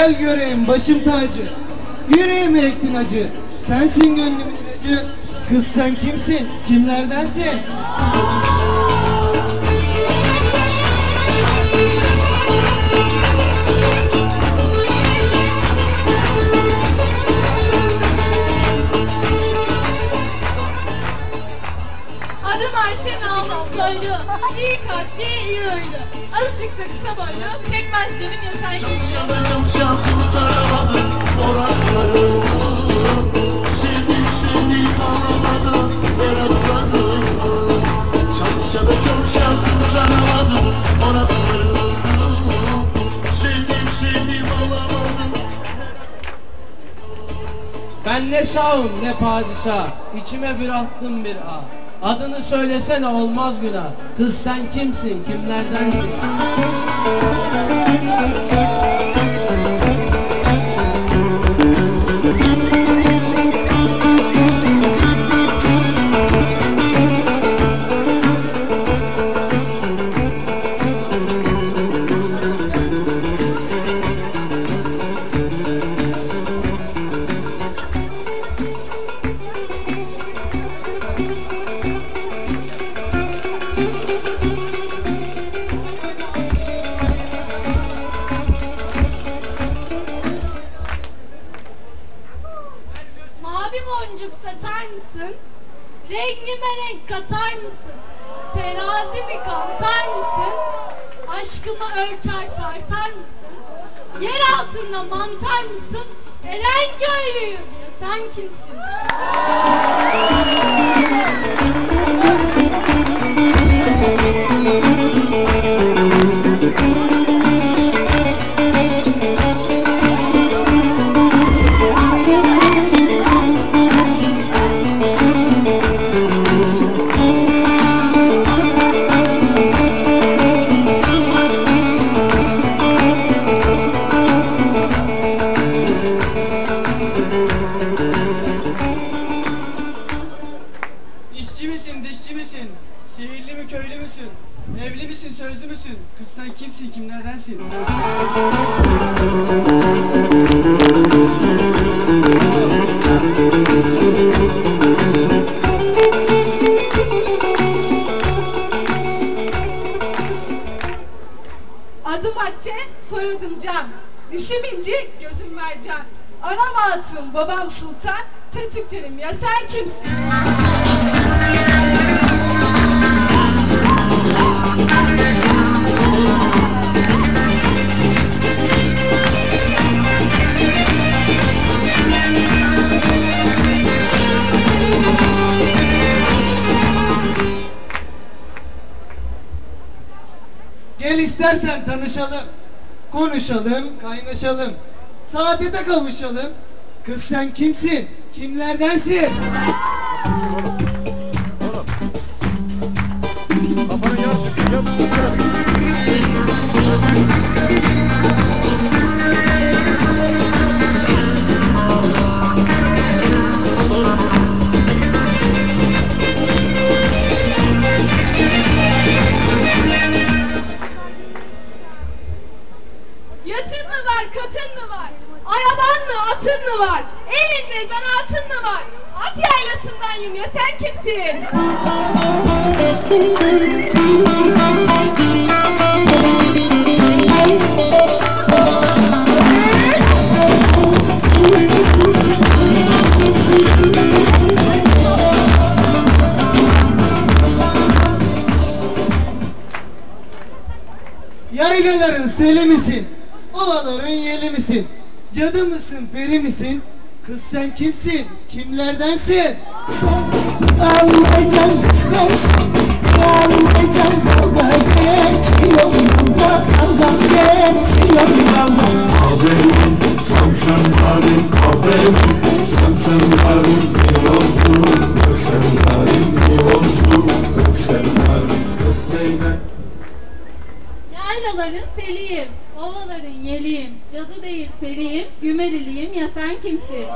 Gel göreyim başım tacı. Yüreğime ektin acı. Sensin gönlümün ilacı. Kız sen kimsin? Kimlerdensin? Ayşe Namlı Soylu. İyi kalpli, iyi huylu. Azıcık da kısa boylu. Pekmez dedim ya sen Çalışanı çalışan kurtaramadım oranları Seni seni alamadım yaratmadım Çalışanı çalışan kurtaramadım oranları Seni seni alamadım Ben ne şahım ne padişah, içime bir attım bir ah. Adını söylesene olmaz günah. Kız sen kimsin, kimlerdensin? Rengime renk katar mısın? Terazi mi kantar mısın? Aşkımı ölçer tartar mısın? Yer altında mantar mısın? Eren köylüyüm ya sen kimsin? Sözlü müsün? Sen kimsin, kimlerdensin? Adım Hatice, soyadım Can. Dişim gözüm mercan. Anam hatun, babam sultan. Tetiklerim ya sen kimsin? Gel istersen tanışalım. Konuşalım, kaynaşalım. Saadete kavuşalım. Kız sen kimsin? Kimlerdensin? Katın mı var? Araban mı, atın mı var? Elinde zanatın mı var? At yaylasındayım ya sen kimsin? Yaylaların seli misin? Ovaların yeli misin? Cadı mısın, peri misin? Kız sen kimsin? Kimlerdensin? Anlayacağım kısmet Anlayacağım dalga geçiyor Yolda dalga geçiyor Yolda Kahvenin, samşanların kahvenin seliyim, ovaların yeliyim, cadı değil periyim, gümeliliyim ya sen kimsin?